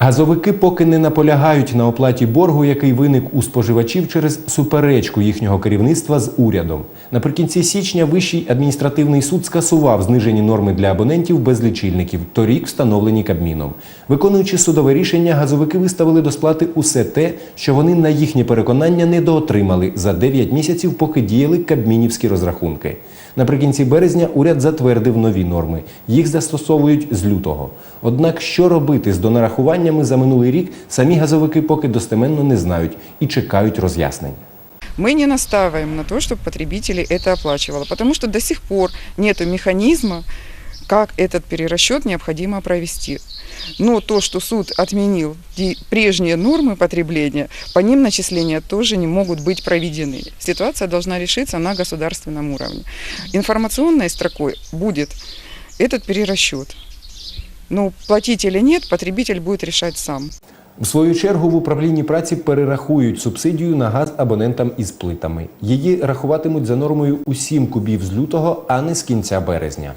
Газовики поки не наполягають на оплаті боргу, який виник у споживачів через суперечку їхнього керівництва з урядом. Наприкінці січня Вищий адміністративний суд скасував знижені норми для абонентів без лічильників, торік встановлені Кабміном. Виконуючи судове рішення, газовики виставили до сплати усе те, що вони на їхнє переконання недоотримали за 9 місяців, поки діяли кабмінівські розрахунки. Наприкінці березня уряд затвердив нові норми. Їх застосовують з лютого. Однак, що робити з донарахуваннями за минулий рік, самі газовики поки достеменно не знають і чекають роз'яснень. Мы не настаиваем на то, чтобы потребители это оплачивало, потому что до сих пор нет механизма, как этот перерасчет необходимо провести. Но то, что суд отменил ди- прежние нормы потребления, по ним начисления тоже не могут быть проведены. Ситуация должна решиться на государственном уровне. Информационной строкой будет этот перерасчет. Но платить или нет, потребитель будет решать сам. В свою чергу в управлінні праці перерахують субсидію на газ абонентам із плитами. Її рахуватимуть за нормою у 7 кубів з лютого, а не з кінця березня.